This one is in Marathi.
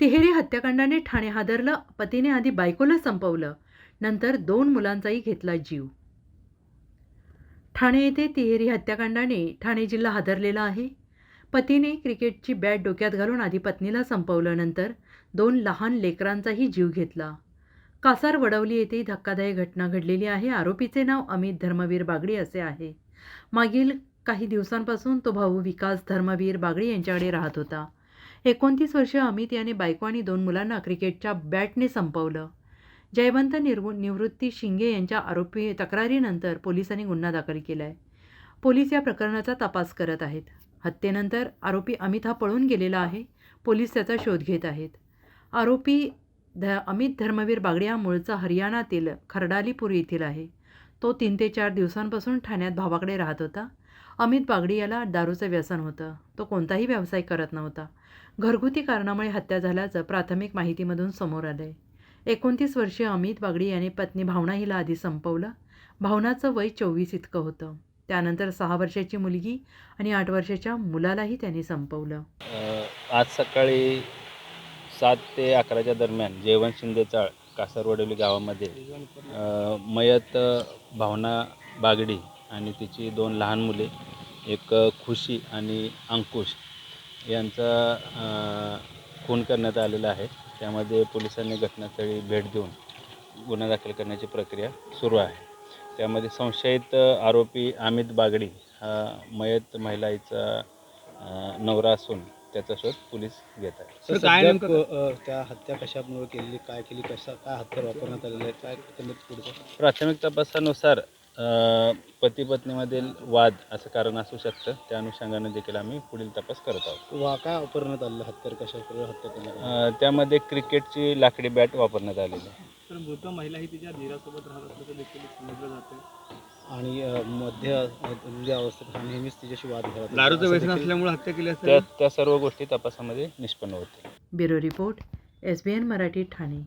तिहेरी हत्याकांडाने ठाणे हादरलं पतीने आधी बायकोला संपवलं नंतर दोन मुलांचाही घेतला जीव. ठाणे येथे तिहेरी हत्याकांडाने ठाणे जिल्हा हादरलेला आहे. पतीने क्रिकेटची बॅट डोक्यात घालून आधी पत्नीला संपवलं नंतर दोन लहान लेकरांचाही जीव घेतला. कासार वडवली येथे धक्कादायक घटना घडलेली आहे. आरोपीचे नाव अमित धर्मवीर बागडी असे आहे. मागील काही दिवसांपासून तो भाऊ विकास धर्मवीर बागडी यांच्याकडे राहत होता. एकोणतीस वर्ष अमित याने बायको आणि दोन मुलांना क्रिकेटच्या बॅटने संपवलं. जयवंत निर्वृ निवृत्ती शिंगे यांच्या आरोपी तक्रारीनंतर पोलिसांनी गुन्हा दाखल केला आहे पोलीस या प्रकरणाचा तपास करत आहेत. हत्येनंतर आरोपी अमित हा पळून गेलेला आहे. पोलीस त्याचा शोध घेत आहेत. आरोपी ध अमित धर्मवीर बागडे हा मूळचा हरियाणातील खरडालीपूर येथील आहे. तो तीन ते चार दिवसांपासून ठाण्यात भावाकडे राहत होता. अमित बागडी याला दारूचं व्यसन होतं. तो कोणताही व्यवसाय करत नव्हता. घरगुती कारणामुळे हत्या झाल्याचं प्राथमिक माहितीमधून समोर आलं आहे एकोणतीस वर्षीय अमित बागडी याने पत्नी भावना हिला आधी संपवलं. भावनाचं वय चोवीस इतकं होतं. त्यानंतर सहा वर्षाची मुलगी आणि आठ वर्षाच्या मुलालाही त्यांनी संपवलं. आज सकाळी सात ते अकराच्या दरम्यान जेवण शिंदे चाळ कासारवडवली गावामध्ये मयत भावना बागडी आणि तिची दोन लहान मुले एक खुशी आणि अंकुश यांचा खून करण्यात आलेला आहे. त्यामध्ये पोलिसांनी घटनास्थळी भेट देऊन गुन्हा दाखल करण्याची प्रक्रिया सुरू आहे. त्यामध्ये संशयित आरोपी अमित बागडी हा मयत महिलाचा नवरा असून त्याचा शोध पोलीस घेत आहेत. तर काय त्या हत्या कशामुळे केलेली काय केली कशा काय हत्यार वापरण्यात आलेले आहे? काय प्राथमिक तपासानुसार पती पत्नीमधील वाद असं कारण असू शकतं. त्या अनुषंगाने देखील आम्ही पुढील तपास करत आहोत. वा काय वापरण्यात आलेलं हत्यार कशा प्रकारे हत्या करण्यात आली? अ, त्यामध्ये क्रिकेटची लाकडी बॅट वापरण्यात आलेली. आहे तर मृत महिला ही तिच्या धीरासोबत राहत असल्याचं देखील समजलं जातं. आणि अ, मध्य म्हणजे अवस्थेत हा नेहमीच तिच्याशी वाद घालत होता. दारूचं असं व्यसन देखील- असल्यामुळे हत्या केली त्या असेल त्या सर्व गोष्टी तपासामध्ये निष्पन्न होतील. Bureau report S B N Marathi Thane.